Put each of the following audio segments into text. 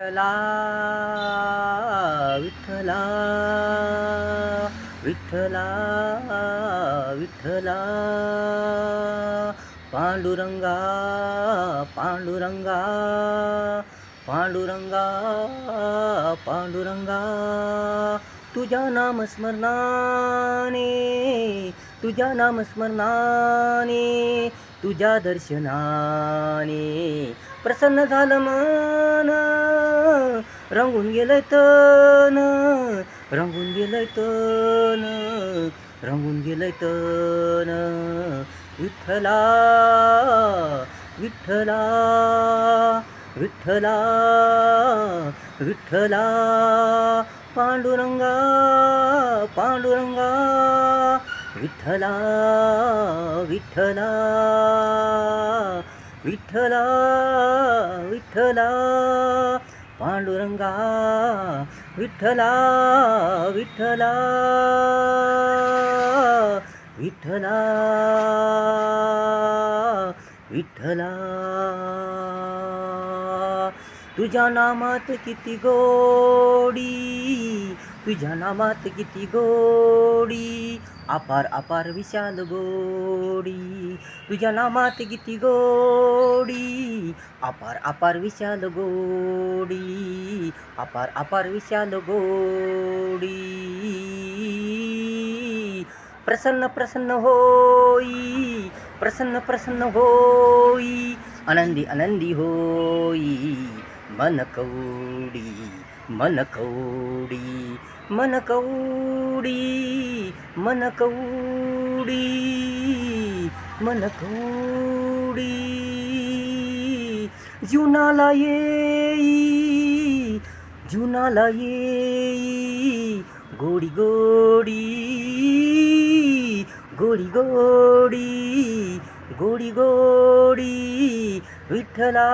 विठ्ठला विठ्ठला विठ्ठला विठ्ठला. पांडुरंगा पांडुरंगा पांडुरंगा पांडुरंगा. तुझ्या नामस्मरणाने तुझ्या नामस्मरणाने तुझ्या दर्शनाने प्रसन्न झालं मन. रंगून गेलंय तन रंगून गेलंय तन रंगून गेलंय तन विठ्ठला विठ्ठला विठ्ठला विठ्ठला. पांडुरंगा पांडुरंगा. विठ्ठला विठ्ठला. विठ्ठला विठ्ठला. पांडुरंगा विठ्ठला विठ्ठला विठ्ठला विठ्ठला. तुझ्या नामात किती गोडी तुझ्या नामात किती गोडी अपार अपार विशाल गोडी. तुझ्या नामात किती गोडी. अपार अपार विशाल गोडी. अपार अपार विशाल गोडी. प्रसन्न प्रसन्न होई. प्रसन्न प्रसन्न होई. आनंदी आनंदी होई. मन कौडी मन कौडी मन कौडी मन कौडी. मन कौडी जुनाला येई जुनाला येई गोडी गोडी गोडी गोडी गोडी गोडी विठ्ठला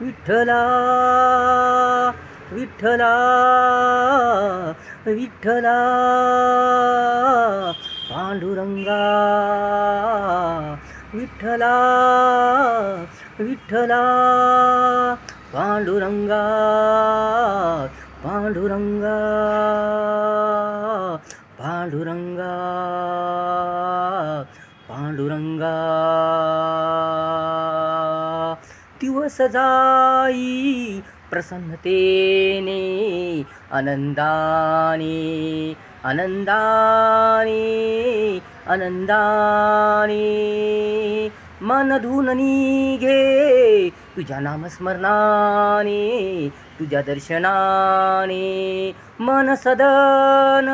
विठ्ठला विठ्ठला विठ्ठला. पांडुरंगा विठ्ठला विठ्ठला पांडुरंगा पांडुरंगा पांडुरंगा पांडुरंगा. दिवस जाई प्रसन्नतेने అనందాని అనందాని అనందాని मन धुन निघे. तुझ्या नामस्मरणाने तुझ्या दर्शनाने मन सदन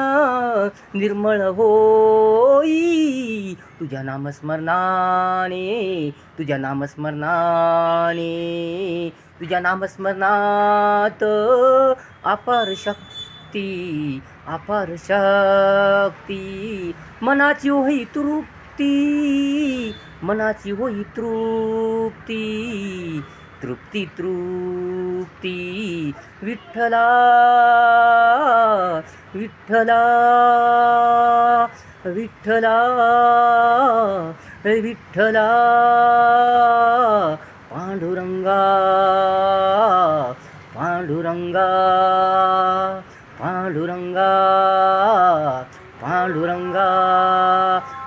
निर्मळ होई. तुझ्या नामस्मरणाने तुझ्या नामस्मरणाने तुझ्या नामस्मरणात अपार शक्ती अपार शक्ती मनाची होई तृप्ती मनाची होई तृप्ती तृप्ती तृप्ती. विठ्ठला विठ्ठला विठ्ठला विठ्ठला. पांडुरंगा पांडुरंगा पांडुरंगा पांडुरंगा.